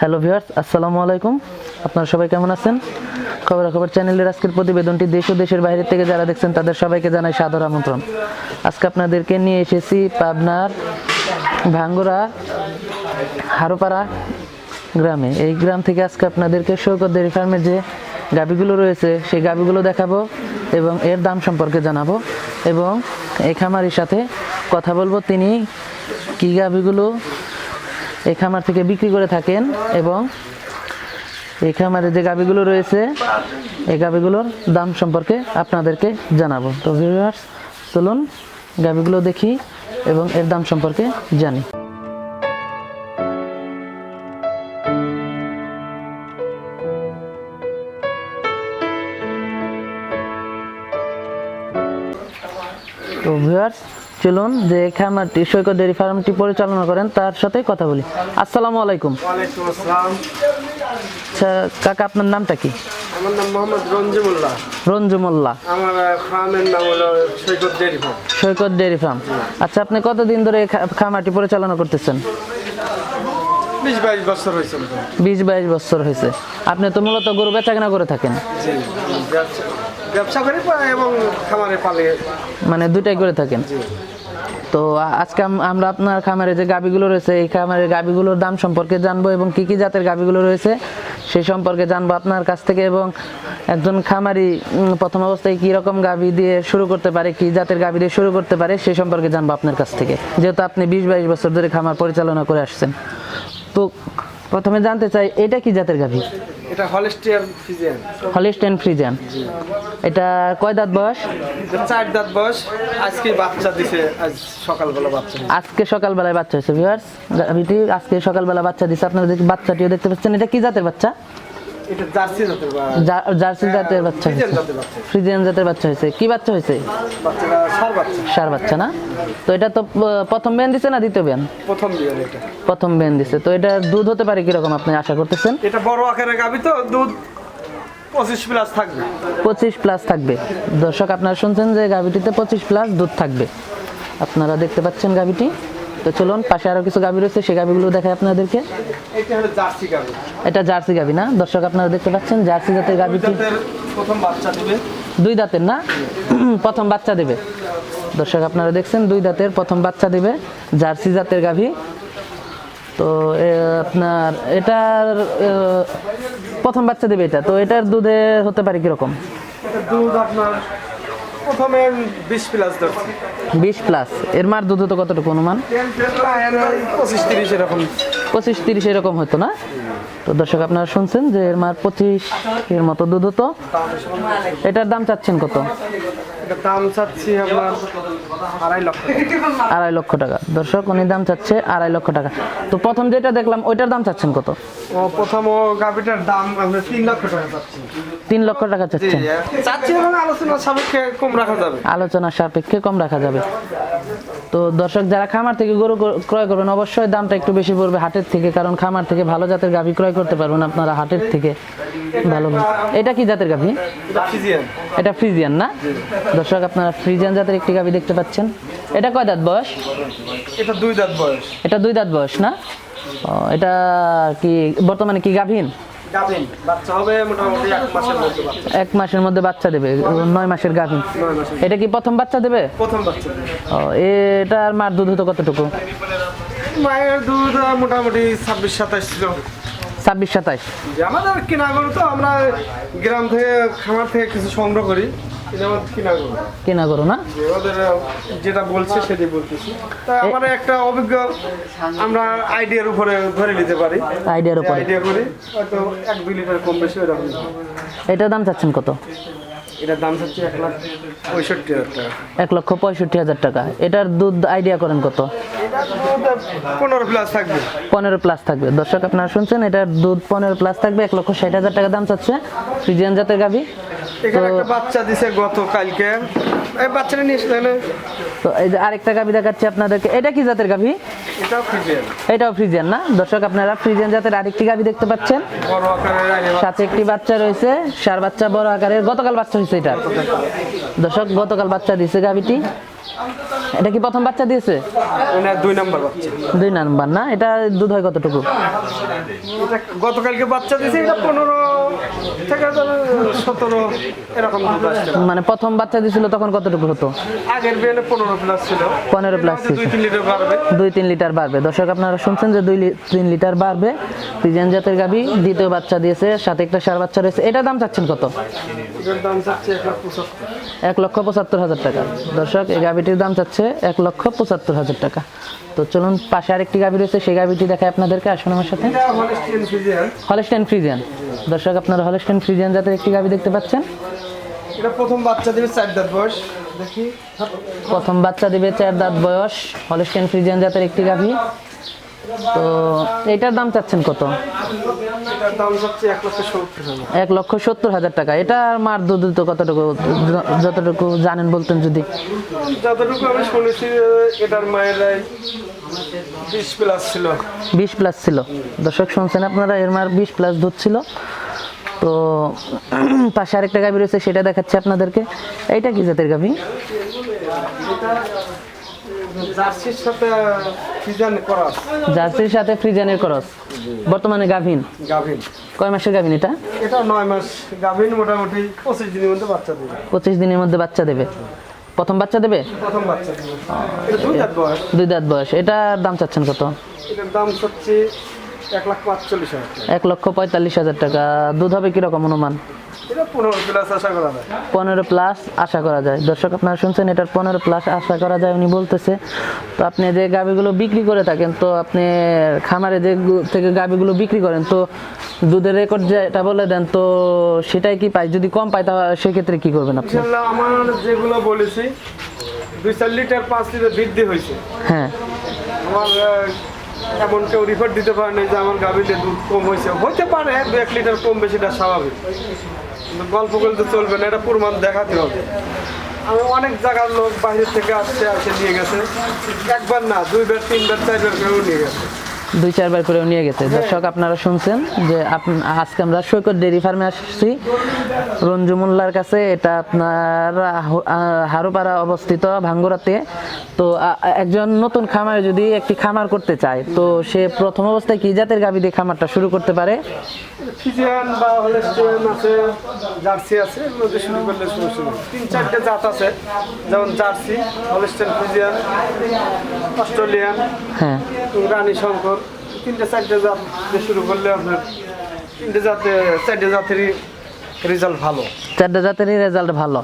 Hello viewers, আসসালামু আলাইকুম। আপনারা সবাই কেমন আছেন? খবরাখবর চ্যানেলের আজকের প্রতিবেদনটি দেশ ও দেশের বাইরে থেকে যারা দেখছেন, তাদের সবাইকে জানাই সাদর আমন্ত্রণ। আজকে আপনাদেরকে নিয়ে এসেছি পাবনার ভাঙ্গুরা হারোপাড়া গ্রামে। এই গ্রাম থেকে আজকে আপনাদেরকে সৈকত ডেয়ারি ফার্মের যে গাবিগুলো রয়েছে, সেই গাবিগুলো দেখাবো এবং এর দাম সম্পর্কে জানাব এবং এই খামারির সাথে কথা বলব। তিনি কী গাবিগুলো এই খামার থেকে বিক্রি করে থাকেন এবং এই খামারে যে গাবিগুলো রয়েছে, এই গাবিগুলোর দাম সম্পর্কে আপনাদেরকে জানাব। তো ভিউয়ার্স চলুন গাবিগুলো দেখি এবং এর দাম সম্পর্কে জানি। তো ভিউয়ার্স চলুন যে খামারটি সৈকত ডেয়ারি ফার্মটি পরিচালনা করেন তার সাথে কথা বলি। আসসালামু আলাইকুম। আচ্ছা কাকা আপনার নামটা কি? আমার নাম মোহাম্মদ রঞ্জু মোল্লা আমার ফার্মের নাম হলো Saikat dairy farm. Saikat dairy farm. আচ্ছা আপনি কতদিন ধরে এই খা- খামারটি পরিচালনা করতেছেন? বিশ বাইশ বছর হয়েছে বিশ বাইশ বছর হয়েছে। আপনি তো মূলত গরু বেচাকেনা করে থাকেন। জি ব্যবসা ব্যবসা করি এবং খামারে পালে। মানে দুটাই করে থাকেন? তো আজকে আমরা আপনার খামারে যে গাবিগুলো রয়েছে এই খামারের গাবিগুলোর দাম সম্পর্কে জানব এবং কি কি জাতের গাবিগুলো রয়েছে সেই সম্পর্কে জানব আপনার কাছ থেকে এবং একজন খামারি প্রথম অবস্থায় কি রকম গাবি দিয়ে শুরু করতে পারে কি জাতের গাবি দিয়ে শুরু করতে পারে সেই সম্পর্কে জানব আপনার কাছ থেকে। যেহেতু আপনি বিশ বাইশ বছর ধরে খামার পরিচালনা করে আসছেন। তো প্রথমে জানতে চাই এটা কি জাতের গাভি? এটা হলিস্টিয়ার ফ্রিজিয়ান। ফ্রিজিয়ান। এটা কয় দাঁত বয়স? চার দাঁত বয়স। আজকে বাচ্চা দিছে আজ সকালবেলা বাচ্চা আজকে সকালবেলায় বাচ্চা হয়েছে ভিউয়ার্স আজকে সকালবেলা বাচ্চা দিচ্ছে আপনারা বাচ্চাটিও দেখতে পাচ্ছেন। এটা কি জাতের বাচ্চা? এটা জার্সি জাতের বা জার্সি জাতের বাচ্চা ফ্রিজিয়ান জাতের বাচ্চা। হয়েছে। কি বাচ্চা হয়েছে? বাচ্চাটা সার বাচ্চা। সার বাচ্চা না? তো এটা তো প্রথম ব্যান দিছে না দ্বিতীয় ব্যান? প্রথম এটা। প্রথম ব্যান দিছে। তো এটা দুধ হতে পারে কীরকম আপনি আশা করতেছেন? এটা বড় আকারের গাবি তো দুধ পঁচিশ প্লাস থাকবে। পঁচিশ প্লাস থাকবে। দর্শক আপনারা শুনছেন যে গাভিটিতে পঁচিশ প্লাস দুধ থাকবে। আপনারা দেখতে পাচ্ছেন গাভিটি। তো চলুন পাশে আরও কিছু গাভী রয়েছে সেই গাভীগুলো দেখায় আপনাদেরকে। এটা হলো জার্সি গাভী এটা জার্সি গাভি না? দর্শক আপনারা দেখতে পাচ্ছেন জার্সি জাতের গাভিটি প্রথম বাচ্চা দিবে। দুই দাঁতের না? প্রথম বাচ্চা দেবে। দর্শক আপনারা দেখছেন দুই দাঁতের প্রথম বাচ্চা দেবে জার্সি জাতের গাভী তো আপনার এটার প্রথম বাচ্চা দেবে এটা। তো এটার দুধে হতে পারে কীরকম? এটা দুধ আপনার প্রথমে বিশ প্লাস ধরছি। বিশ প্লাস এর মার দুধ হতো কতটুকু অনুমান? পঁচিশ তিরিশ এরকম। পঁচিশ তিরিশ এরকম হতো না? তো দর্শক আপনারা শুনছেন যে এর মার পঁচিশ এর মতো দুধ হতো। এটার দাম চাচ্ছেন কত? দাম চাচ্ছি আড়াই লক্ষ আড়াই লক্ষ টাকা। দর্শক উনি দাম চাচ্ছে আড়াই লক্ষ টাকা। তো প্রথম যেটা দেখলাম ওইটার দাম চাচ্ছেন কত? ও প্রথম ও গাভিটার দাম আমরা তিন লক্ষ টাকা চাচ্ছি। তিন লক্ষ টাকা চাচ্ছেন। চাচ্ছি এবং আলোচনা সাপেক্ষে কম রাখা যাবে। আলোচনার সাপেক্ষে কম রাখা যাবে। তো দর্শক যারা খামার থেকে গরু ক্রয় করবেন অবশ্যই দামটা একটু বেশি পড়বে হাটের থেকে কারণ খামার থেকে ভালো জাতের গাভী ক্রয় করতে পারবেন আপনারা হাটের থেকে ভালো এটা কি জাতের গাভী? এটা ফ্রিজিয়ান। না? দর্শক আপনারা ফ্রিজিয়ান জাতের একটি গাভী দেখতে পাচ্ছেন। এটা কয় দাঁত বয়স? এটা দুই দাঁত বয়স। এটা দুই দাঁত বয়স না? এটা কি বর্তমানে কি গাভীন? গাভিন বাচ্চা হবে মোটামুটি এক মাসের মধ্যে বাচ্চা। এক মাসের মধ্যে বাচ্চা দেবে নয় মাসের গাভিন। এটা কি প্রথম বাচ্চা দেবে? প্রথম বাচ্চা ও এটার মার দুধ হতো কতটুকু? মায়ের দুধ মোটামুটি ছাব্বিশ সাতাশ ছিল। ছাব্বিশ সাতাইশ আমাদের কেনা গরু তো আমরা গ্রাম থেকে খামার থেকে কিছু সংগ্রহ করি। কেনা করো না? যেটা বলছে সেটাই বলতেছি। আমার একটা অভিজ্ঞ আমরা আইডিয়ার উপরে ধরে নিতে পারি। আইডিয়ার উপরে। আইডিয়া করি হয়তো এক দুই লিটার কম বেশি ওইরকম। এটার দাম চাচ্ছেন কত? এটার দাম হচ্ছে এক লাখ পঁয়ষট্টি হাজার টাকা। এক লক্ষ পঁয়ষট্টি হাজার টাকা। এটার দুধ আইডিয়া করেন কত? পনেরো প্লাস থাকবে। পনেরো প্লাস থাকবে। দর্শক আপনারা শুনছেন এটার দুধ পনেরো প্লাস থাকবে এক লক্ষ ষাট হাজার টাকা দাম চাচ্ছে। ফ্রিজিয়ান জাতের গাভী। এখানে একটা বাচ্চা দিছে গত কালকে এই বাচ্চাটা নিয়ে তাহলে। তো এই যে আরেকটা গাভী দেখাচ্ছি আপনাদেরকে। এটা কি জাতের গাভী? এটাও ফ্রিজিয়ান। এটাও ফ্রিজিয়ান না? দর্শক আপনারা ফ্রিজিয়ান জাতের আরেকটি গাভী দেখতে পাচ্ছেন। বড় আকারের সাথে একটি বাচ্চা রয়েছে। সার বাচ্চা বড় আকারের। গতকাল বাচ্চা হয়েছে এটা। দর্শক গতকাল বাচ্চা দিছে গাভীটি। এটা কি প্রথম বাচ্চা দিয়েছে? এটা দুই নাম্বার বাচ্চা। দুই নাম্বার না? এটা দুধ হয় কতটুকু? গতকালকে বাচ্চা দিয়েছে এটা পনেরো থেকে সতেরো এরকম মানে প্রথম বাচ্চা দিয়েছিল তখন কতটুকু হতো? আগের বিয়ানে পনেরো প্লাস ছিল। 15 plus এটা হয়তো দুই তিন লিটার বাড়বে। দুই তিন লিটার বাড়বে। দর্শক আপনারা শুনছেন যে দুই তিন লিটার বাড়বে। ফ্রিজিয়ান জাতের গাভী দ্বিতীয় বাচ্চা দিয়েছে সাথে একটা সার বাচ্চা রয়েছে। এটা দাম চাচ্ছেন কত? এক লক্ষ পঁচাত্তর। হাজার টাকা। দর্শক এই গাভীটির দাম চাচ্ছে এক লক্ষ পঁচাত্তর হাজার টাকা। তো চলুন পাশে আরেকটি গাভী রয়েছে সেই গাভীটি দেখায় আপনাদেরকে আসুন আমার সাথে। হলস্টেন ফ্রিজিয়ান দর্শক আপনারা হলেস্টেন ফ্রিজিয়ান জাতের একটি গাভী দেখতে পাচ্ছেন। এটা প্রথম বাচ্চা দেবে চার দাঁত বয়স। দেখি। প্রথম বাচ্চা দেবে চার দাঁত বয়স হলস্টেন ফ্রিজিয়ান জাতের একটি গাভী। তো এটার দাম চাচ্ছেন কত? এক লক্ষ সত্তর হাজার। টাকা। এটা মার দুধ তো কতটুকু যতটুকু জানেন বলতেন যদি। যতটুকু আমি শুনেছি এটার মায়ের বিশ প্লাস ছিল। বিশ প্লাস ছিল। দর্শক শুনছেন আপনারা? এর মার বিশ প্লাস দুধ ছিল। তো পাশে আরেকটা গাভী রয়েছে সেটা দেখাচ্ছি আপনাদেরকে। এইটা কি জাতের গাভী? জার্সির সাথে জার্সির সাথে ফ্রিজানের করস। বর্তমানে গাভীন? গাভিন। কয় মাসের গাভীন এটা? এটা নয় মাস। গাভিন মোটামুটি পঁচিশ দিনের মধ্যে বাচ্চা দেবে। পঁচিশ দিনের মধ্যে বাচ্চা দেবে? প্রথম বাচ্চা দেবে? প্রথম বাচ্চা দেবে। দুই দাঁত বয়স। দুই দাঁত বয়স। এটার দাম চাচ্ছেন কত? এটার দাম হচ্ছে এক লক্ষ পঁয়তাল্লিশ হাজার টাকা। দুধ হবে কীরকম অনুমান? পনেরো প্লাস আশা করা যায়। দর্শক আপনারা শুনছেন এটার পনেরো প্লাস আশা করা যায় উনি বলতেছে। তো আপনি যে গাভিগুলো বিক্রি করে থাকেন তো আপনি খামারে যে থেকে গাভিগুলো বিক্রি করেন তো দুধের রেকর্ড যেটা বলে দেন তো সেটাই কি পাই যদি কম পাই তা সেক্ষেত্রে কি করবেন আপনি? আমার যেগুলো বলেছি দুই চার লিটার পাঁচ লিটার বৃদ্ধি হয়েছে। হ্যাঁ। আমার এমন কেউ রিপোর্ট দিতে পারে না যে আমার গাভীতে দুধ কম হয়েছে। হতে পারে দু এক লিটার কম বেশিটা স্বাভাবিক। গল্প করলে চলবে না, এটা প্রমাণ দেখাতে হবে। আমি অনেক জায়গার লোক বাইরে থেকে আসতে আসে নিয়ে গেছে। একবার না, দুইবার, তিনবার, চারবার করেও নিয়ে গেছে। দুই চারবার করেও নিয়ে গেছে। দর্শক আপনারা শুনছেন যে আজকে আমরা সৈকত ডেরি ফার্মে আসছি। রঞ্জু মোল্লার কাছে এটা আপনার হারোপাড়া অবস্থিত ভাঙ্গুরাতে। তো একজন নতুন খামারে যদি একটি খামার করতে চায় তো সে প্রথম অবস্থায় কি জাতের গাভী দিয়ে খামারটা শুরু করতে পারে? ফিজিয়ান বা হলেস্টিয়ান আছে জার্সি আছে এগুলো শুরু করলে সমস্যা নেই। তিন চারটে জাত আছে যেমন জার্সি হলেস্টিয়ান ফিজিয়ান অস্ট্রেলিয়ান হ্যাঁ। রানী শঙ্কর। তিনটে চারটে জাত দিয়ে শুরু করলে আপনার তিনটে জাতে চারটে জাতেরই রেজাল্ট ভালো। চারটা জাতেরই রেজাল্ট ভালো।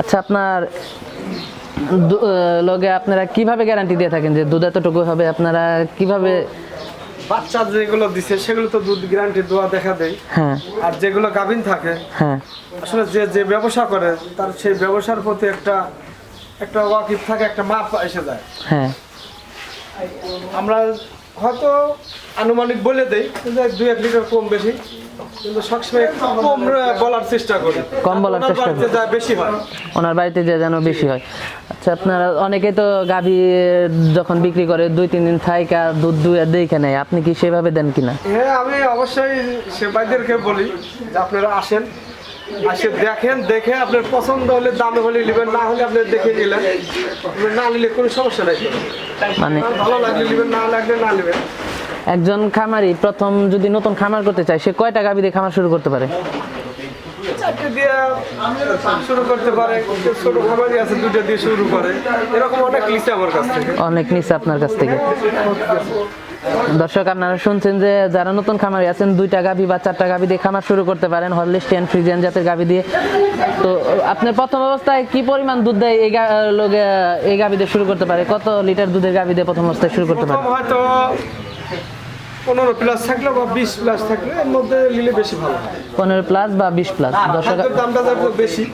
আচ্ছা আপনার লগে আপনারা কীভাবে গ্যারান্টি দিয়ে থাকেন যে দুধ এতটুকু হবে? আপনারা কীভাবে বাচ্চা যেগুলো দিছে সেগুলো তো দুধ গ্যারান্টি দোয়া দেখা দেয়। হ্যাঁ। আর যেগুলো গাভিন থাকে হ্যাঁ। আসলে যে যে ব্যবসা করে তার সেই ব্যবসার প্রতি একটা একটা ওয়াকিফ থাকে একটা মাপ এসে যায়। হ্যাঁ। আমরা হয়তো আনুমানিক বলে দেই যে দুই এক লিটার কম বেশি। কিন্তু সবসময় কম বলার চেষ্টা করি। কম বলার চেষ্টা বাড়িতে যায় বেশি হয়। ওনার বাড়িতে যে যেন বেশি হয়। আচ্ছা আপনারা অনেকে তো গাভী যখন বিক্রি করে দুই তিন দিন থাইকা দুধ দুয়ে দেখে নেয়। আপনি কি সেভাবে দেন কিনা? হ্যাঁ আমি অবশ্যই সেবাইদেরকে বলি যে আপনারা আসেন। আসে দেখেন দেখে আপনার পছন্দ হলে দামে হলে নেবেন না হলে আপনি দেখে নিলেন। না নিলে কোনো সমস্যা নাই মানে ভালো লাগলে নেবেন না লাগলে না নেবেন। একজন খামারি প্রথম যদি নতুন খামার করতে চায় সে কয় টাকা দিয়ে খামার শুরু করতে পারে? চারটে দিয়ে শুরু করতে পারে ছোট খামারি আছে দুটো দিয়ে শুরু করে। এরকম অনেক লিখছে আমার কাছ থেকে। অনেক নিচে আপনার কাছ থেকে। দর্শক আপনারা শুনছেন যে যারা নতুন খামারি আছেন দুইটা গাভী বা চারটা গাভী দিয়ে খামার শুরু করতে পারেন হরলিস্টিয়ান ফ্রিজিয়ান জাতের গাভী দিয়ে। তো আপনার প্রথম অবস্থায় কি পরিমাণ দুধ দেয় এই লোকে এই গাভী দিয়ে শুরু করতে পারে? কত লিটার দুধের গাভী দিয়ে প্রথম অবস্থায় শুরু করতে পারে? হয়তো পনেরো প্লাস থাকলে বা বিশ প্লাস থাকলে এর মধ্যে নিলে বেশি ভালো। পনেরো প্লাস বা বিশ প্লাস দর্শক দামটা বেশি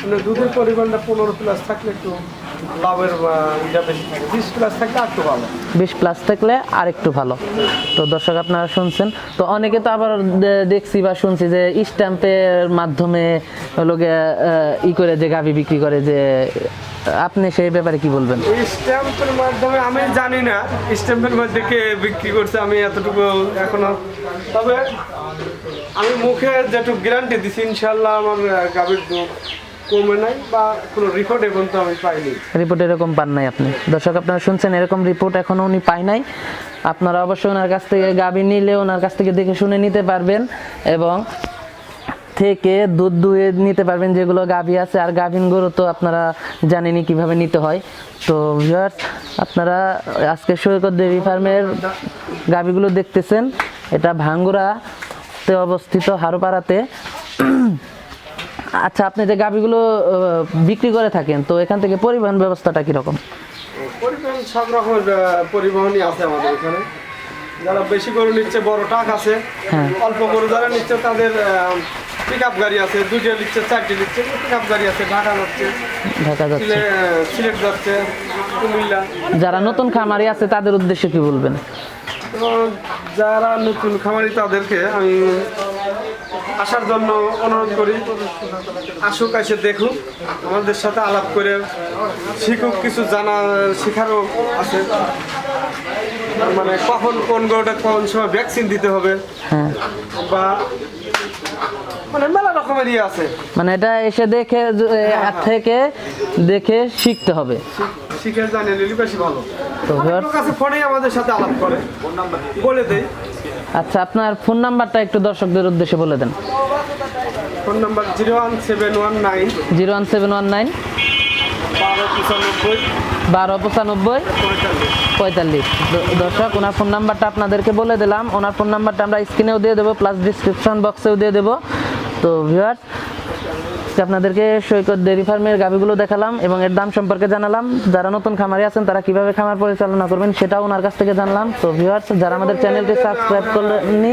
মানে দুধের পরিমাণটা পনেরো প্লাস থাকলে একটু লাভের বেশি থাকে বিশ প্লাস থাকলে আর একটু ভালো। বিশ প্লাস থাকলে আর একটু ভালো। তো দর্শক আপনারা শুনছেন। তো অনেকে তো আবার দেখছি বা শুনছি যে স্ট্যাম্পের মাধ্যমে লোকে ই করে যে গাভী বিক্রি করে যে আপনি সেই ব্যাপারে কি বলবেন? স্ট্যাম্পের মাধ্যমে আমি জানি না। স্ট্যাম্পের মধ্যে কে বিক্রি করছে আমি এতটুকু এখনও। তবে আমি মুখে যেটুকু গ্যারান্টি দিছি ইনশাল্লাহ আমার গাভীর দুধ কমে নাই বা কোনো রিপোর্ট এখন আমি পাইনি। রিপোর্ট এরকম পান নাই আপনি। দর্শক, আপনারা শুনছেন এরকম রিপোর্ট এখনও উনি পায় নাই। আপনারা অবশ্যই ওনার কাছ থেকে গাভী নিলে ওনার কাছ থেকে দেখে শুনে নিতে পারবেন এবং থেকে দুধ দুয়ে নিতে পারবেন যেগুলো গাভী আছে। আর গাভীন গরু তো আপনারা জানেনই কীভাবে নিতে হয়। তো ভিউয়ার্স আপনারা আজকে সৈকত ডেয়ারি ফার্মের গাভীগুলো দেখতেছেন। এটা ভাঙ্গুরাতে অবস্থিত হারোপাড়াতে। আচ্ছা আপনি যে গাভীগুলো বিক্রি করে থাকেন তো এখান থেকে পরিবহন ব্যবস্থাটা কীরকম? পরিবহন সব রকমের পরিবহনই আছে আমাদের এখানে। যারা বেশি গরু নিচ্ছে বড় ট্রাক আছে হ্যাঁ। অল্প গরু যারা নিচ্ছে তাদের পিক আপ গাড়ি আছে দুটো নিচ্ছে চারটে নিচ্ছে পিক আপ গাড়ি আছে ঢাকা যাচ্ছে ঢাকা যাচ্ছে। সিলেট যাচ্ছে কুমিল্লা। যারা নতুন খামারি আছে তাদের উদ্দেশ্যে কি বলবেন? যারা নতুন খামারি তাদেরকে আমি আসার জন্য অনুরোধ করি আসুক এসে দেখুক আমাদের সাথে আলাপ করে শিখুক কিছু জানা শেখারও আছে। মানে কখন কোন গরুটা কোন সময় ভ্যাকসিন দিতে হবে হ্যাঁ। বা মানে মেলা রকমের ইয়ে আছে। মানে এটা এসে দেখে জ- থেকে দেখে শিখতে হবে। শিখে জানিয়ে নিলে বেশি ভালো। তো কাছে ফোনেই আমাদের সাথে আলাপ করে। বলে দেই। আচ্ছা আপনার ফোন নাম্বারটা একটু দর্শকদের উদ্দেশ্যে বলে দেন। Phone number zero one seven one nine zero one seven one nine বারো পঁচানব্বই পঁয়তাল্লিশ। দর্শক ওনার ফোন নাম্বারটা আপনাদেরকে বলে দিলাম। ওনার ফোন নাম্বারটা আমরা স্ক্রিনেও দিয়ে দেবো প্লাস ডিসক্রিপশন বক্সেও দিয়ে দেবো। তো ভিউয়ার্স আপনাদেরকে সৈকত ডেরি ফার্মের গাভিগুলো দেখালাম এবং এর দাম সম্পর্কে জানালাম। যারা নতুন খামারি আছেন, তারা কীভাবে খামার পরিচালনা করবেন সেটাও ওনার কাছ থেকে জানলাম। তো ভিউয়ার্স যারা আমাদের চ্যানেলটি সাবস্ক্রাইব করেননি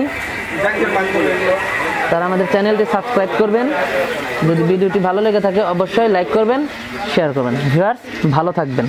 তারা আমাদের চ্যানেলটি সাবস্ক্রাইব করবেন। যদি ভিডিওটি ভালো লেগে থাকে, অবশ্যই লাইক করবেন শেয়ার করবেন। ভিউয়ার্স ভালো থাকবেন।